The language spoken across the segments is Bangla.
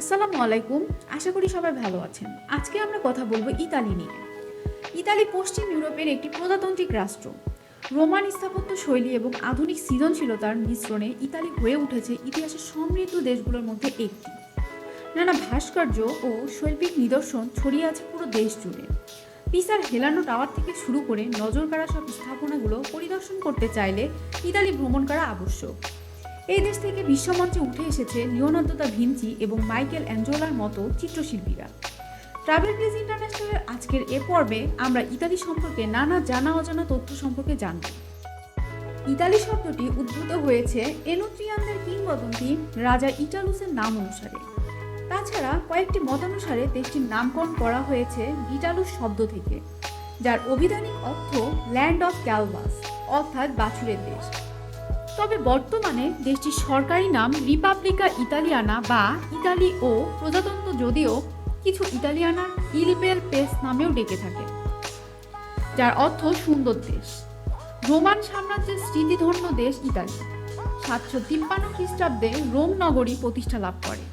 আসসালামু আলাইকুম। আশা করি সবাই ভালো আছেন। আজকে আমরা কথা বলব ইতালি নিয়ে। ইতালি পশ্চিম ইউরোপের একটি প্রজাতান্ত্রিক রাষ্ট্র। রোমান স্থাপত্য শৈলী এবং আধুনিক সৃজনশীলতার মিশ্রণে ইতালি হয়ে উঠেছে ইতিহাসের সমৃদ্ধ দেশগুলোর মধ্যে একটি। নানা ভাস্কর্য ও শৈল্পিক নিদর্শন ছড়িয়ে আছে পুরো দেশ জুড়ে। পিসার হেলানো টাওয়ার থেকে শুরু করে নজর কাড়া সব স্থাপনাগুলো পরিদর্শন করতে চাইলে ইতালি ভ্রমণ করা আবশ্যক। এই দেশ থেকে বিশ্বমঞ্চে উঠে এসেছে লিওনার্দো দা ভিঞ্চি এবং মাইকেল অ্যাঞ্জোলার মতো চিত্রশিল্পীরা। ট্রাভেল প্লেস ইন্টারন্যাশনালের আজকের এ পর্বে আমরা ইতালি সম্পর্কে নানা জানা অজানা তথ্য সম্পর্কে জানব। ইতালি শব্দটি উদ্ভূত হয়েছে এনোত্রিয়ানদের কিংবদন্তি রাজা ইটালুসের নাম অনুসারে। তাছাড়া কয়েকটি মতানুসারে দেশটির নামকরণ করা হয়েছে ভিটালুস শব্দ থেকে, যার অভিধানিক অর্থ ল্যান্ড অফ ক্যালভাস অর্থাৎ বাছুরের দেশ। তবে বর্তমানে দেশটির সরকারি নাম রিপাবলিকা ইতালিয়ানা বা ইতালি ও প্রজাতন্ত্র যদিও কিছু ইতালিয়ানা ইলিপেল পেস নামেও ডেকে থাকে, যার অর্থ সুন্দর দেশ। রোমান সাম্রাজ্যের স্মৃতিধন্য দেশ ইতালি। সাতশো তিপ্পান্ন খ্রিস্টাব্দে রোম নগরী প্রতিষ্ঠা লাভ করে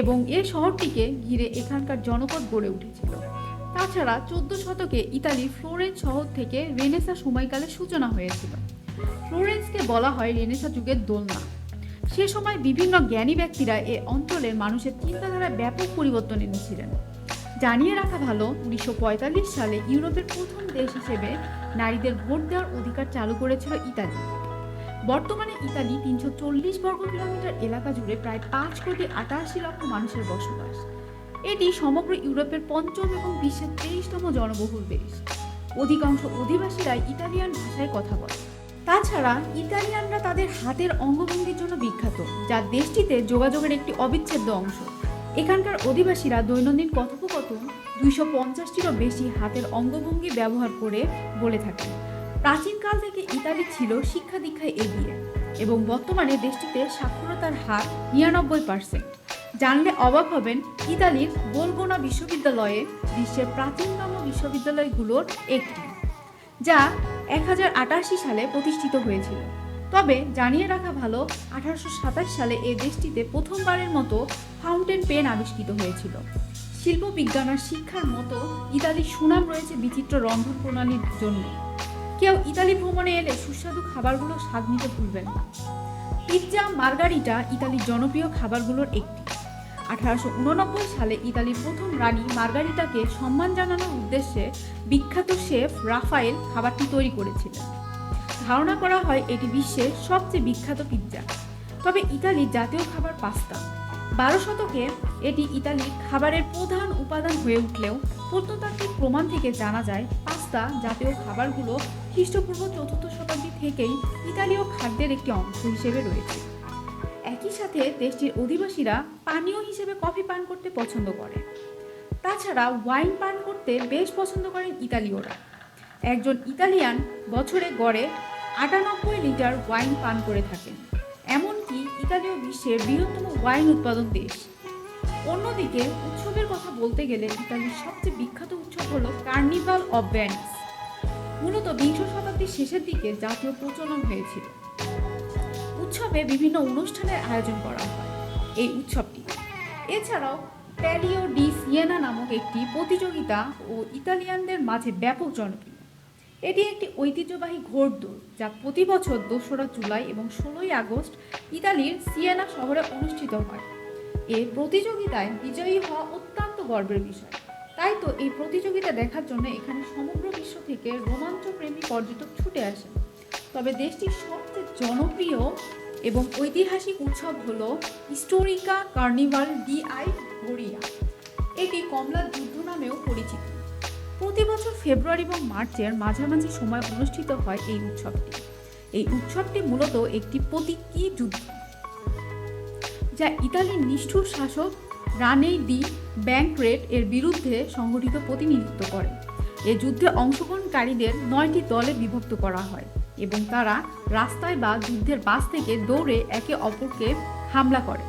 এবং এ শহরটিকে ঘিরে এখানকার জনপদ গড়ে উঠেছিল। তাছাড়া চোদ্দ শতকে ইতালি ফ্লোরেন্স শহর থেকে রেনেসা সময়কালের সূচনা হয়েছিল। ফ্লোরেন্সকে বলা হয় রেনেসা যুগের দোলনা। সে সময় বিভিন্ন জ্ঞানী ব্যক্তিরা এ অঞ্চলের মানুষের চিন্তাধারায় ব্যাপক পরিবর্তন এনেছিলেন। জানিয়ে রাখা ভালো, উনিশশো পঁয়তাল্লিশ সালে ইউরোপের প্রথম দেশ হিসেবে নারীদের ভোট দেওয়ার অধিকার চালু করেছিল ইতালি। বর্তমানে ইতালি তিনশো চল্লিশ বর্গ কিলোমিটার এলাকা জুড়ে প্রায় পাঁচ কোটি আটাশি লক্ষ মানুষের বসবাস। এটি সমগ্র ইউরোপের পঞ্চম এবং বিশ্বের তেইশতম জনবহুল দেশ। অধিকাংশ অধিবাসীরাই ইতালিয়ান ভাষায় কথা বলে। তাছাড়া ইতালিয়ানরা তাদের হাতের অঙ্গভঙ্গির জন্য বিখ্যাত, যা দেশটিতে যোগাযোগের একটি অবিচ্ছেদ্য অংশ। এখানকার অধিবাসীরা দৈনন্দিন কথোপকথন দুইশো পঞ্চাশটিরও বেশি হাতের অঙ্গভঙ্গি ব্যবহার করে বলে থাকেন। প্রাচীনকাল থেকে ইতালি ছিল শিক্ষা দীক্ষায় এগিয়ে এবং বর্তমানে দেশটিতে সাক্ষরতার হার নিরানব্বই পার্সেন্ট। জানলে অবাক হবেন, ইতালির বোলবোনা বিশ্ববিদ্যালয়ে বিশ্বের প্রাচীনতম বিশ্ববিদ্যালয়গুলোর একটি, যা এক হাজার আটাশি সালে প্রতিষ্ঠিত হয়েছিল। তবে জানিয়ে রাখা ভালো, আঠারোশো সাতাশ সালে এই দেশটিতে প্রথমবারের মতো ফাউন্টেন পেন আবিষ্কৃত হয়েছিল। শিল্প বিজ্ঞান আর শিক্ষার মতো ইতালির সুনাম রয়েছে বিচিত্র রন্ধন প্রণালীর জন্য। কেউ ইতালি ভ্রমণে এলে সুস্বাদু খাবারগুলো স্বাদ নিতে ভুলবেন না। পিৎজা, মার্গারিটা ইতালির জনপ্রিয় খাবারগুলোর একটি। আঠারোশো উননব্বই সালে ইতালির প্রথম রানী মার্গারিটাকে সম্মান জানানোর উদ্দেশ্যে বিখ্যাত শেফ রাফায়েল খাবারটি তৈরি করেছিলেন। ধারণা করা হয় এটি বিশ্বের সবচেয়ে বিখ্যাত পিৎজা। তবে ইতালির জাতীয় খাবার পাস্তা। বারো শতকে এটি ইতালির খাবারের প্রধান উপাদান হয়ে উঠলেও প্রত্নতাত্ত্বিক প্রমাণ থেকে জানা যায়, পাস্তা জাতীয় খাবারগুলো খ্রিস্টপূর্ব চতুর্থ শতাব্দী থেকেই ইতালীয় খাদ্যের একটি অংশ হিসেবে রয়েছে। একই সাথে দেশটির অধিবাসীরা পানীয় হিসেবে কফি পান করতে পছন্দ করে। তাছাড়া ওয়াইন পান করতে বেশ পছন্দ করেন ইতালীয়রা। একজন ইতালিয়ান বছরে গড়ে আটানব্বই লিটার ওয়াইন পান করে থাকেন। এমনকি ইতালীয় বিশ্বের বৃহত্তম ওয়াইন উৎপাদন দেশ। অন্যদিকে উৎসবের কথা বলতে গেলে ইতালির সবচেয়ে বিখ্যাত উৎসব হলো কার্নিভাল অব ভ্যানিস মূলত বিংশ শতাব্দীর শেষের দিকে জাতীয় প্রচলন হয়েছিল। উৎসবে বিভিন্ন অনুষ্ঠানের আয়োজন করা হয়। এই উৎসবটি। এছাড়াও প্যালিও ডি সিয়েনা নামক একটি প্রতিযোগিতা ও ইতালিয়ানদের মাঝে ব্যাপক জনপ্রিয়। এটি একটি ঐতিহ্যবাহী ঘোড়দৌড় যা প্রতি বছর দোসরা জুলাই এবং ষোলোই আগস্ট ইতালির সিয়েনা শহরে অনুষ্ঠিত হয়। এই প্রতিযোগিতায় বিজয়ী হওয়া অত্যন্ত গর্বের বিষয়। তাই তো এই প্রতিযোগিতা দেখার জন্য এখানে সমগ্র বিশ্ব থেকে রোমাঞ্চপ্রেমী পর্যটক ছুটে আসেন। তবে দেশটির সবচেয়ে জনপ্রিয় এবং ঐতিহাসিক উৎসব হল Historica Carnival di Ivrea. এটি কমলা যুদ্ধ নামেও পরিচিত। প্রতি বছর ফেব্রুয়ারি এবং মার্চের মাঝামাঝি সময় অনুষ্ঠিত হয় এই উৎসবটি। এই উৎসবটি মূলত একটি প্রতীকী যুদ্ধ, যা ইতালির নিষ্ঠুর শাসক রানেই ডি ব্যাংক্রেট এর বিরুদ্ধে সংগঠিত প্রতিনিধিত্ব করে। এ যুদ্ধে অংশগ্রহণকারীদের নয়টি দলে বিভক্ত করা হয়। এবং তারা রাস্তায় বা যুদ্ধের বাস থেকে দৌড়ে একে অপরকে হামলা করে।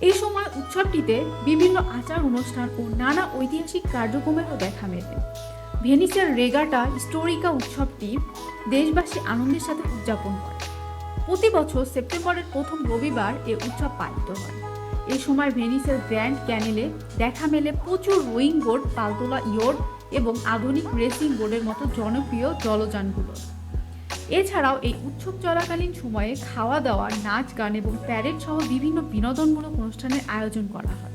এই সময় উৎসবটিতে বিভিন্ন আচার অনুষ্ঠান ও নানা ঐতিহাসিক কার্যক্রমেরও দেখা মেলে। ভেনিসের রেগাটা স্টোরিকা উৎসবটি দেশবাসী আনন্দের সাথে উদযাপন করে। প্রতি বছর সেপ্টেম্বরের প্রথম রবিবার এ উৎসব পালিত হয়। এ সময় ভেনিসের গ্র্যান্ড ক্যানেলে দেখা মেলে প্রচুর রোয়িং বোর্ড পালতোলা ইয়ট এবং আধুনিক রেসিং বোর্ডের মতো জনপ্রিয় জলযানগুলো। এছাড়াও এই উৎসব চলাকালীন সময়ে খাওয়া দাওয়া নাচ গান এবং প্যারেড সহ বিভিন্ন বিনোদনমূলক অনুষ্ঠানের আয়োজন করা হয়।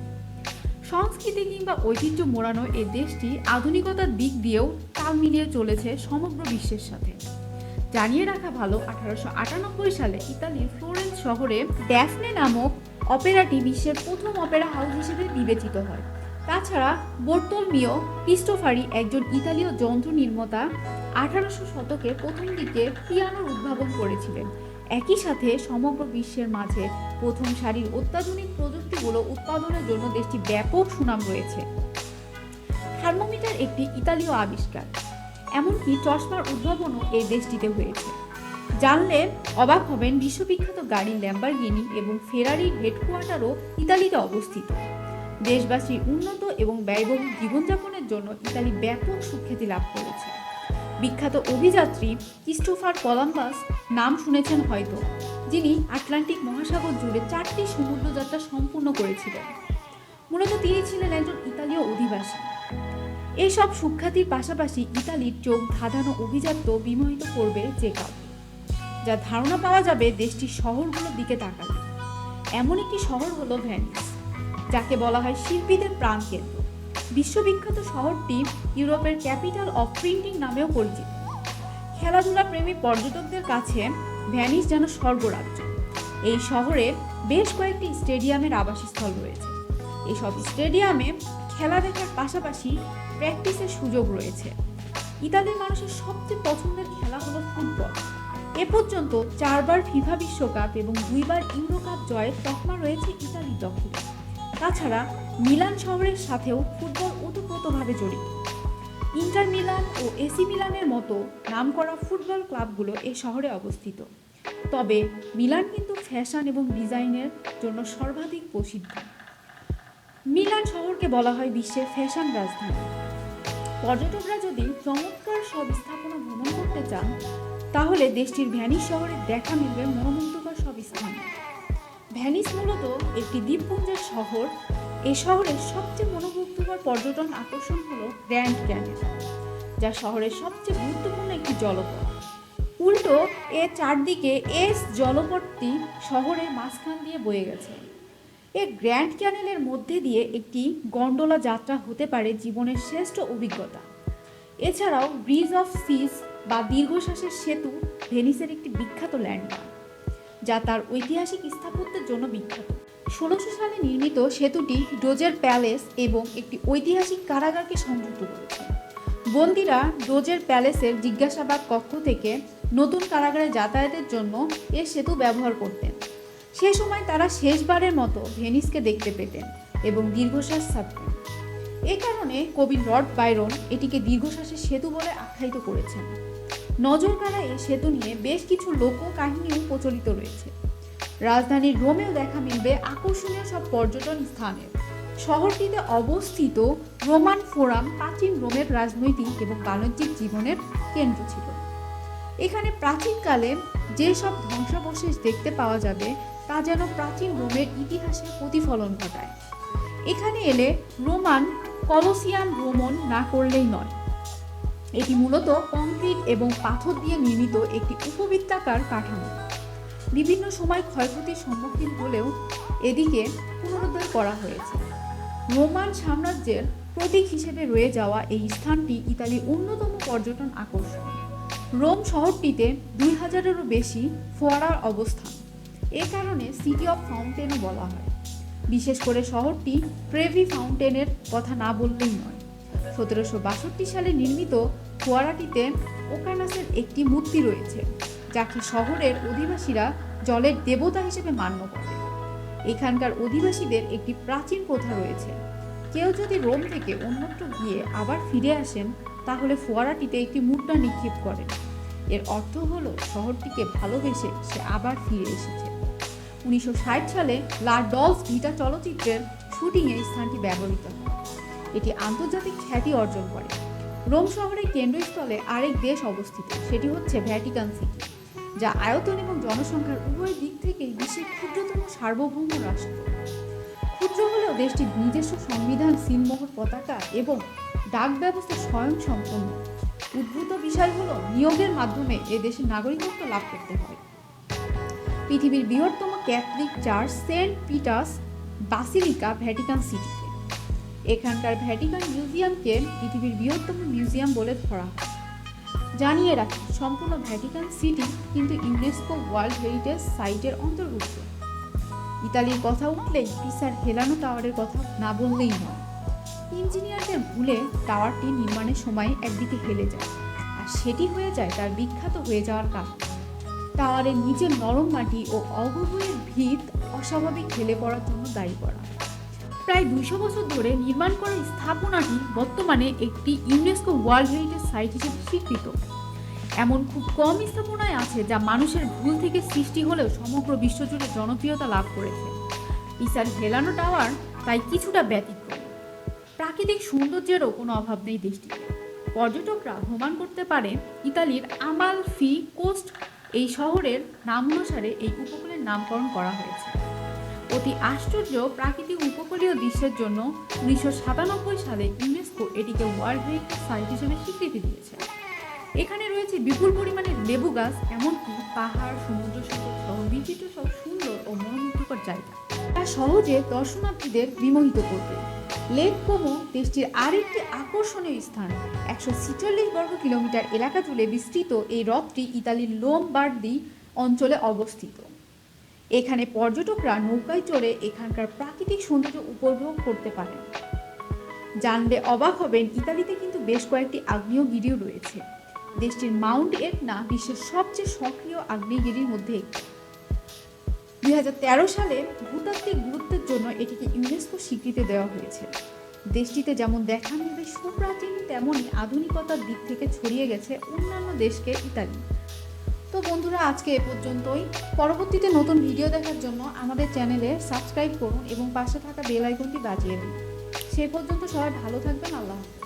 সংস্কৃতি কিংবা ঐতিহ্য মোড়ানো এই দেশটি আধুনিকতার দিক দিয়েও তাল মিলিয়ে চলেছে সমগ্র বিশ্বের সাথে। জানিয়ে রাখা ভালো, আঠারোশো আটানব্বই সালে ইতালির ফ্লোরেন্স শহরে ড্যাফনে নামক অপেরাটি বিশ্বের প্রথম অপেরা হাউস হিসেবে বিবেচিত হয়। তাছাড়া বোর্তলমিও ক্রিস্টোফারি একজন ইতালীয় যন্ত্র নির্মাতা আঠারোশো শতকে প্রথম দিকে পিয়ানোর উদ্ভাবন করেছিলেন। একই সাথে সমগ্র বিশ্বের মাঝে প্রথম সারির অত্যাধুনিক প্রযুক্তিগুলো উৎপাদনের জন্য দেশটি ব্যাপক সুনাম রয়েছে। থার্মোমিটার একটি ইতালীয় আবিষ্কার। এমনকি চশমার উদ্ভাবনও এই দেশটিতে হয়েছে। জানলে অবাক হবেন বিশ্ববিখ্যাত গাড়ি ল্যাম্বারগিনি এবং ফেরারির হেডকোয়ার্টারও ইতালিতে অবস্থিত। দেশবাসীর উন্নত এবং ব্যয়বহুল জীবনযাপনের জন্য ইতালি ব্যাপক সুখ্যাতি লাভ করেছে। বিখ্যাত অভিযাত্রী ক্রিস্টোফার কলাম্বাস নাম শুনেছেন হয়তো, যিনি আটলান্টিক মহাসাগর জুড়ে চারটি সমুদ্র যাত্রা সম্পূর্ণ করেছিলেন। মূলত তিনি ছিলেন একজন ইতালীয় অধিবাসী। এইসব সুখ্যাতির পাশাপাশি ইতালির চোখ ধাঁধানো অভিজাত্য বিমোহিত করবে যে যা ধারণা পাওয়া যাবে দেশটির শহরগুলোর দিকে তাকালে এমন একটি শহর হলো ভ্যানিস, যাকে বলা হয় শিল্পীদের প্রাণকেন্দ্র। বিশ্ববিখ্যাত শহরটি ইউরোপের ক্যাপিটাল অফ প্রিন্টিং নামেও পরিচিত। খেলাধুলা প্রেমী পর্যটকদের কাছে ভ্যানিস যেন স্বর্গরাজ্য। এই শহরে বেশ কয়েকটি স্টেডিয়ামের আবাসস্থল রয়েছে। এসব স্টেডিয়ামে খেলা দেখার পাশাপাশি প্র্যাকটিসের সুযোগ রয়েছে। ইতালির মানুষের সবচেয়ে পছন্দের খেলা হলো ফুটবল। এ পর্যন্ত চারবার ফিফা বিশ্বকাপ এবং দুইবার ইউরো কাপ জয়ের তকমা রয়েছে ইতালির দখলে। তাছাড়া মিলান শহরের সাথেও ফুটবল ওতপ্রোতভাবে জড়িত। ইন্টার মিলান ও এসি মিলানের মতো নামকরা ফুটবল ক্লাবগুলো এ শহরে অবস্থিত। তবে মিলান কিন্তু ফ্যাশন এবং ডিজাইনের জন্য সর্বাধিক প্রসিদ্ধ। মিলান শহরকে বলা হয় বিশ্বের ফ্যাশন রাজধানী। পর্যটকরা যদি চমৎকার সব স্থাপনা ভ্রমণ করতে চান, তাহলে দেশটির ভ্যানিস শহরে দেখা মিলবে স্থান ভ্যানিস মূলত একটি দ্বীপপুঞ্জের শহর। এ শহরের সবচেয়ে মনোমুগ্ধকর পর্যটন আকর্ষণ হল গ্র্যান্ড ক্যানেল যা শহরের সবচেয়ে গুরুত্বপূর্ণ একটি জলপথ। উল্টো এর চারদিকে এস জলপথটি শহরের মাঝখান দিয়ে বয়ে গেছে। এ গ্র্যান্ড ক্যানেলের মধ্যে দিয়ে একটি গন্ডোলা যাত্রা হতে পারে জীবনের শ্রেষ্ঠ অভিজ্ঞতা। এছাড়াও ব্রিজ অফ সিস বা দীর্ঘশ্বাসের সেতু ভেনিসের একটি বিখ্যাত ল্যান্ডমার্ক। যা তার ঐতিহাসিক স্থাপত্যের জন্য বিখ্যাত। ষোলোশো সালে নির্মিত সেতুটি ডোজের প্যালেস এবং একটি ঐতিহাসিক কারাগারকে সংযুক্ত করেছে। বন্দিরা ডোজের প্যালেসের জিজ্ঞাসাবাদ কক্ষ থেকে নতুন কারাগারে যাতায়াতের জন্য এ সেতু ব্যবহার করতেন। সে সময় তারা শেষবারের মতো ভেনিসকে দেখতে পেতেন এবং দীর্ঘশ্বাস ছাড়তেন। এ কারণে কবি লর্ড বাইরন এটিকে দীর্ঘশ্বাসের সেতু বলে আখ্যায়িত করেছেন। নজরকাড়া এই সেতু নিয়ে বেশ কিছু লোক কাহিনীও প্রচলিত রয়েছে। রাজধানীর রোমেও দেখা মিলবে আকর্ষণীয় সব পর্যটন স্থানের। শহরটিতে অবস্থিত রোমান ফোরাম প্রাচীন রোমের রাজনৈতিক এবং বাণিজ্যিক জীবনের কেন্দ্র ছিল। এখানে প্রাচীনকালে যেসব ধ্বংসাবশেষ দেখতে পাওয়া যাবে, তা যেন প্রাচীন রোমের ইতিহাসে প্রতিফলন ঘটায়। এখানে এলে রোমান কলোসিয়াম ভ্রমণ না করলেই নয়। এটি মূলত কংক্রিট এবং পাথর দিয়ে নির্মিত একটি উপবৃত্তাকার কাঠামো। বিভিন্ন সময় ক্ষয়ক্ষতির সম্মুখীন হলেও এদিকে পুনরুদ্ধার করা হয়েছে। রোমান সাম্রাজ্যের প্রতীক হিসেবে রয়ে যাওয়া এই স্থানটি ইতালির অন্যতম পর্যটন আকর্ষণ। রোম শহরটিতে দুই হাজারেরও বেশি ফোয়ারার অবস্থান। এ কারণে সিটি অফ ফাউন্টেনও বলা হয়। বিশেষ করে শহরটি ট্রেভি ফাউন্টেনের কথা না বললেই নয়। সতেরোশো বাষট্টি সালে নির্মিত ফোয়ারাটিতে ওকানাসের একটি মূর্তি রয়েছে যাকে শহরের অধিবাসীরা জলের দেবতা হিসেবে মান্য করে। এখানকার অধিবাসীদের একটি প্রাচীন প্রথা রয়েছে। কেউ যদি রোম থেকে অন্যত্র গিয়ে আবার ফিরে আসেন, তাহলে ফোয়ারাটিতে একটি মুদ্রা নিক্ষেপ করেন। এর অর্থ হলো, শহরটিকে ভালোবেসে সে আবার ফিরে এসেছে। উনিশশো ষাট সালে লা ডলস ভিটা চলচ্চিত্রের শুটিংয়ে স্থানটি ব্যবহৃত হয়। এটি আন্তর্জাতিক খ্যাতি অর্জন করে। রোম শহরের কেন্দ্রস্থলে আরেক দেশ অবস্থিত, সেটি হচ্ছে ভ্যাটিকান সিটি, যা আয়তন এবং জনসংখ্যার উভয় দিক থেকেই বিশ্বের ক্ষুদ্রতম সার্বভৌম রাষ্ট্র। ক্ষুদ্র হলেও দেশটির নিজস্ব সংবিধান সিলমোহর পতাকা এবং ডাক ব্যবস্থা স্বয়ং সম্পন্ন উদ্ভূত বিষয় হলো নিয়োগের মাধ্যমে এ দেশের নাগরিকত্ব লাভ করতে হবে পৃথিবীর বৃহত্তম Catholic church Saint Peter's basilica Vatican সিটিতে। এখানকার ভ্যাটিকান মিউজিয়ামকে পৃথিবীর বৃহত্তম মিউজিয়াম বলে ধরা হয়। জানিয়ে রাখি, সম্পূর্ণ ভ্যাটিকান সিটি কিন্তু ইউনেস্কো ওয়ার্ল্ড হেরিটেজ সাইটের অন্তর্ভুক্ত। ইতালির কথা উঠলেই পিসার হেলানো টাওয়ারের কথা না বললেই নয়। ইঞ্জিনিয়ারদের ভুলে টাওয়ারটি নির্মাণের সময় একদিকে হেলে যায়, আর সেটি হয়ে যায় তার বিখ্যাত হয়ে যাওয়ার কারণ টাওয়ারের নিচে নরম মাটি ও অগভীর ভিত অস্বাভাবিক হেলে পড়ার জন্য দায়ী করা। প্রায় দুইশো বছর ধরে নির্মাণ করা স্থাপনাটি বর্তমানে একটি ইউনেস্কো ওয়ার্ল্ড হেরিটেজ সাইট হিসেবে স্বীকৃত। এমন খুব কম স্থাপনায় আছে যা মানুষের ভুল থেকে সৃষ্টি হলেও সমগ্র বিশ্বজুড়ে জনপ্রিয়তা লাভ করেছে। পিসার হেলানো টাওয়ার তাই কিছুটা ব্যতিক্রম। প্রাকৃতিক সৌন্দর্যেরও কোনো অভাব নেই দেশটিতে। পর্যটকরা ভ্রমণ করতে পারে ইতালির আমালফি কোস্ট, এই শহরের নাম অনুসারে এই উপকূলের নামকরণ করা হয়েছে। অতি আশ্চর্য প্রাকৃতিক উপকূলীয় দৃশ্যের জন্য উনিশশো সাতানব্বই সালে ইউনেস্কো এটিকে ওয়ার্ল্ড হেরিটেজ সাইট হিসেবে স্বীকৃতি দিয়েছে। এখানে রয়েছে বিপুল পরিমাণে লেবু গাছ, এমনকি পাহাড়, সমুদ্র সৈকত সহ বিচিত্র সব সুন্দর ও মনোমুগ্ধকর জায়গা। তা সহজে দর্শনার্থীদের বিমোহিত করবে। লেক কোমো দেশটির আরেকটি আকর্ষণীয় স্থান। একশো ছিচল্লিশ বর্গ কিলোমিটার এলাকা জুড়ে বিস্তৃত এই হ্রদটি ইতালির লোমবার্দি অঞ্চলে অবস্থিত। এখানে পর্যটকরা নৌকায় চড়ে এখানকার প্রাকৃতিক সৌন্দর্য উপভোগ করতে পারেন। জানলে অবাক হবেন, ইতালিতে কিন্তু বেশ কয়েকটি আগ্নেয়গিরিও রয়েছে। দেশটির মাউন্ট এটনা বিশ্বের সবচেয়ে সক্রিয় আগ্নেয়গিরির মধ্যে একটি। দুই হাজার তেরো সালে ভূতাত্ত্বিক গুরুত্বের জন্য এটিকে ইউনেস্কো স্বীকৃতি দেওয়া হয়েছে। দেশটিতে যেমন দেখা মিলবে সুপ্রাচীন, তেমনই আধুনিকতার দিক থেকে ছড়িয়ে গেছে অন্যান্য দেশকে ইতালি। তো বন্ধুরা, আজকে এ পর্যন্তই। পরবর্তীতে নতুন ভিডিও দেখার জন্য আমাদের চ্যানেলে সাবস্ক্রাইব করুন এবং পাশে থাকা বেল আইকনটি বাজিয়ে দিন। সে পর্যন্ত সবাই ভালো থাকবেন। আল্লাহ হাফেজ।